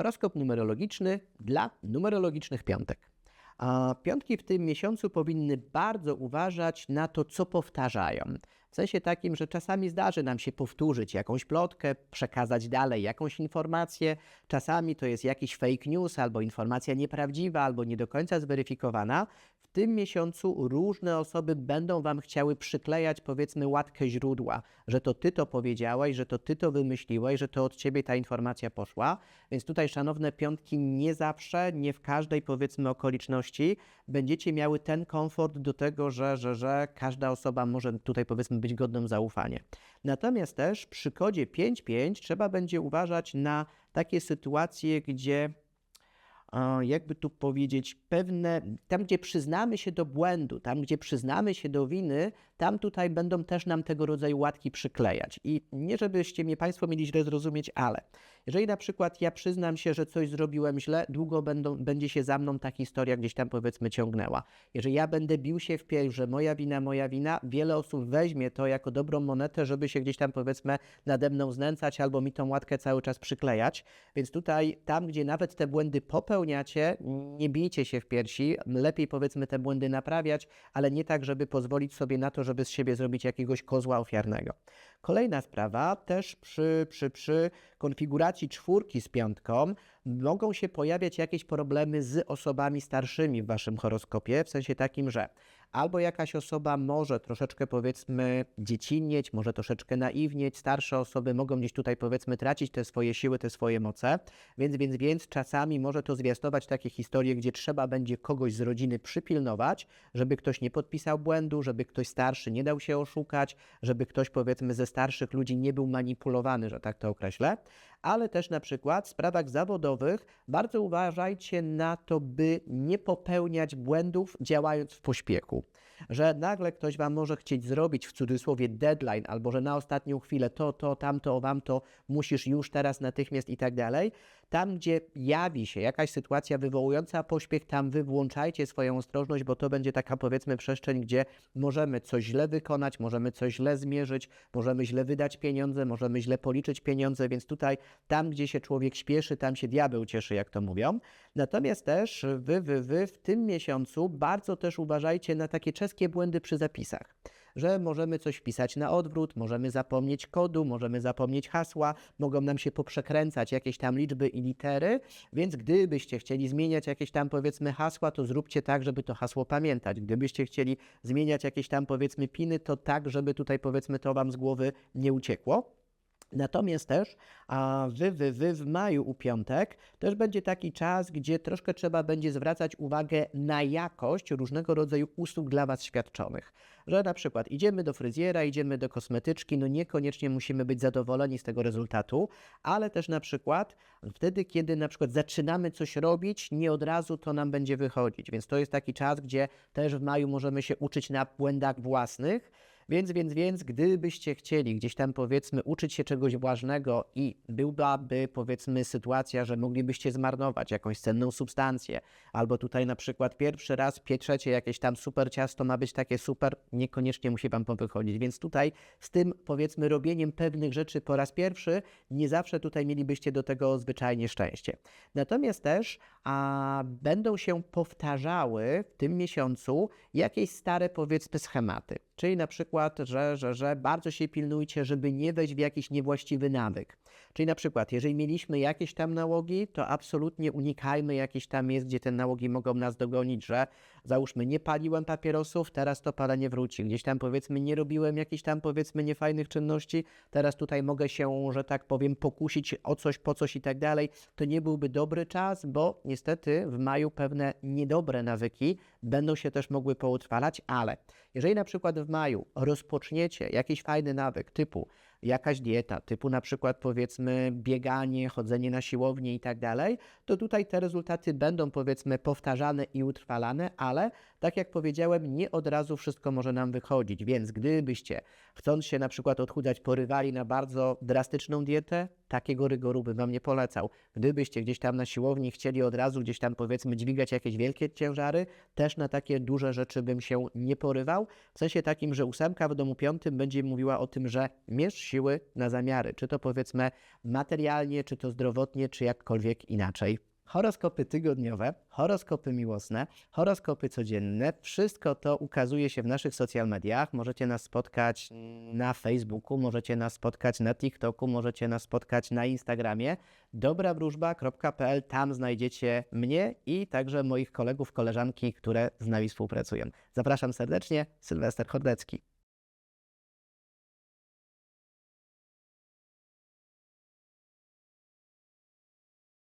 Horoskop numerologiczny dla numerologicznych piątek. A piątki w tym miesiącu powinny bardzo uważać na to, co powtarzają. W sensie takim, że czasami zdarzy nam się powtórzyć jakąś plotkę, przekazać dalej jakąś informację. Czasami to jest jakiś fake news albo informacja nieprawdziwa, albo nie do końca zweryfikowana. W tym miesiącu różne osoby będą Wam chciały przyklejać, powiedzmy, łatkę źródła, że to Ty to powiedziałeś, że to Ty to wymyśliłeś, że to od Ciebie ta informacja poszła. Więc tutaj, szanowne piątki, nie zawsze, nie w każdej, powiedzmy, okoliczności będziecie miały ten komfort do tego, że, że, że każda osoba może tutaj, powiedzmy, być godną zaufania. Natomiast też przy kodzie 5.5 trzeba będzie uważać na takie sytuacje, gdzie a, jakby tu powiedzieć, pewne, tam gdzie przyznamy się do błędu, tam gdzie przyznamy się do winy, tam tutaj będą też nam tego rodzaju łatki przyklejać. I nie żebyście mnie Państwo mieli źle zrozumieć, ale jeżeli na przykład ja przyznam się, że coś zrobiłem źle, długo będą, będzie się za mną ta historia gdzieś tam powiedzmy ciągnęła. Jeżeli ja będę bił się w pierś, że moja wina, moja wina, wiele osób weźmie to jako dobrą monetę, żeby się gdzieś tam powiedzmy nade mną znęcać albo mi tą łatkę cały czas przyklejać. Więc tutaj, tam gdzie nawet te błędy popełniacie, nie bijcie się w piersi, lepiej powiedzmy te błędy naprawiać, ale nie tak, żeby pozwolić sobie na to, żeby z siebie zrobić jakiegoś kozła ofiarnego. Kolejna sprawa, też przy, przy, przy konfiguracji czwórki z piątką mogą się pojawiać jakieś problemy z osobami starszymi w waszym horoskopie, w sensie takim, że albo jakaś osoba może troszeczkę powiedzmy dziecinnieć, może troszeczkę naiwnieć, starsze osoby mogą gdzieś tutaj powiedzmy tracić te swoje siły, te swoje moce, więc, więc, więc czasami może to zwiastować takie historie, gdzie trzeba będzie kogoś z rodziny przypilnować, żeby ktoś nie podpisał błędu, żeby ktoś starszy nie dał się oszukać, żeby ktoś powiedzmy ze starszych ludzi nie był manipulowany, że tak to określę, ale też na przykład w sprawach zawodowych bardzo uważajcie na to, by nie popełniać błędów działając w pośpiechu. Że nagle ktoś Wam może chcieć zrobić w cudzysłowie deadline, albo że na ostatnią chwilę to, to, tamto, wam to musisz już teraz natychmiast i tak dalej. Tam, gdzie jawi się jakaś sytuacja wywołująca pośpiech, tam wy włączajcie swoją ostrożność, bo to będzie taka powiedzmy przestrzeń, gdzie możemy coś źle wykonać, możemy coś źle zmierzyć, możemy źle wydać pieniądze, możemy źle policzyć pieniądze, więc tutaj tam, gdzie się człowiek śpieszy, tam się diabeł cieszy, jak to mówią. Natomiast też wy, wy, wy w tym miesiącu bardzo też uważajcie na takie czeskie błędy przy zapisach że możemy coś wpisać na odwrót, możemy zapomnieć kodu, możemy zapomnieć hasła, mogą nam się poprzekręcać jakieś tam liczby i litery, więc gdybyście chcieli zmieniać jakieś tam powiedzmy hasła, to zróbcie tak, żeby to hasło pamiętać. Gdybyście chcieli zmieniać jakieś tam powiedzmy piny, to tak, żeby tutaj powiedzmy to wam z głowy nie uciekło. Natomiast też a wy, wy, wy w maju u piątek też będzie taki czas, gdzie troszkę trzeba będzie zwracać uwagę na jakość różnego rodzaju usług dla Was świadczonych. Że na przykład idziemy do fryzjera, idziemy do kosmetyczki, no niekoniecznie musimy być zadowoleni z tego rezultatu, ale też na przykład wtedy, kiedy na przykład zaczynamy coś robić, nie od razu to nam będzie wychodzić. Więc to jest taki czas, gdzie też w maju możemy się uczyć na błędach własnych więc, więc, więc, gdybyście chcieli gdzieś tam powiedzmy uczyć się czegoś ważnego i byłaby powiedzmy sytuacja, że moglibyście zmarnować jakąś cenną substancję, albo tutaj na przykład pierwszy raz pieczecie jakieś tam super ciasto ma być takie super, niekoniecznie musi Wam wychodzić. Więc tutaj z tym powiedzmy robieniem pewnych rzeczy po raz pierwszy, nie zawsze tutaj mielibyście do tego zwyczajnie szczęście. Natomiast też a, będą się powtarzały w tym miesiącu jakieś stare powiedzmy schematy. Czyli na przykład, że, że, że bardzo się pilnujcie, żeby nie wejść w jakiś niewłaściwy nawyk. Czyli na przykład, jeżeli mieliśmy jakieś tam nałogi, to absolutnie unikajmy jakieś tam miejsc, gdzie te nałogi mogą nas dogonić, że załóżmy nie paliłem papierosów, teraz to palenie wróci. Gdzieś tam powiedzmy nie robiłem jakichś tam powiedzmy niefajnych czynności, teraz tutaj mogę się, że tak powiem, pokusić o coś, po coś i tak dalej. To nie byłby dobry czas, bo niestety w maju pewne niedobre nawyki będą się też mogły poutrwalać, ale jeżeli na przykład w maju rozpoczniecie jakiś fajny nawyk typu jakaś dieta, typu na przykład powiedzmy bieganie, chodzenie na siłownię i tak dalej, to tutaj te rezultaty będą powiedzmy powtarzane i utrwalane, ale tak jak powiedziałem, nie od razu wszystko może nam wychodzić, więc gdybyście chcąc się na przykład odchudzać porywali na bardzo drastyczną dietę, takiego rygoru bym Wam nie polecał. Gdybyście gdzieś tam na siłowni chcieli od razu gdzieś tam powiedzmy dźwigać jakieś wielkie ciężary, też na takie duże rzeczy bym się nie porywał. W sensie takim, że ósemka w domu piątym będzie mówiła o tym, że mierz siły na zamiary, czy to powiedzmy materialnie, czy to zdrowotnie, czy jakkolwiek inaczej. Horoskopy tygodniowe, horoskopy miłosne, horoskopy codzienne, wszystko to ukazuje się w naszych social mediach. Możecie nas spotkać na Facebooku, możecie nas spotkać na TikToku, możecie nas spotkać na Instagramie. dobrawróżba.pl, tam znajdziecie mnie i także moich kolegów, koleżanki, które z nami współpracują. Zapraszam serdecznie, Sylwester Chordecki.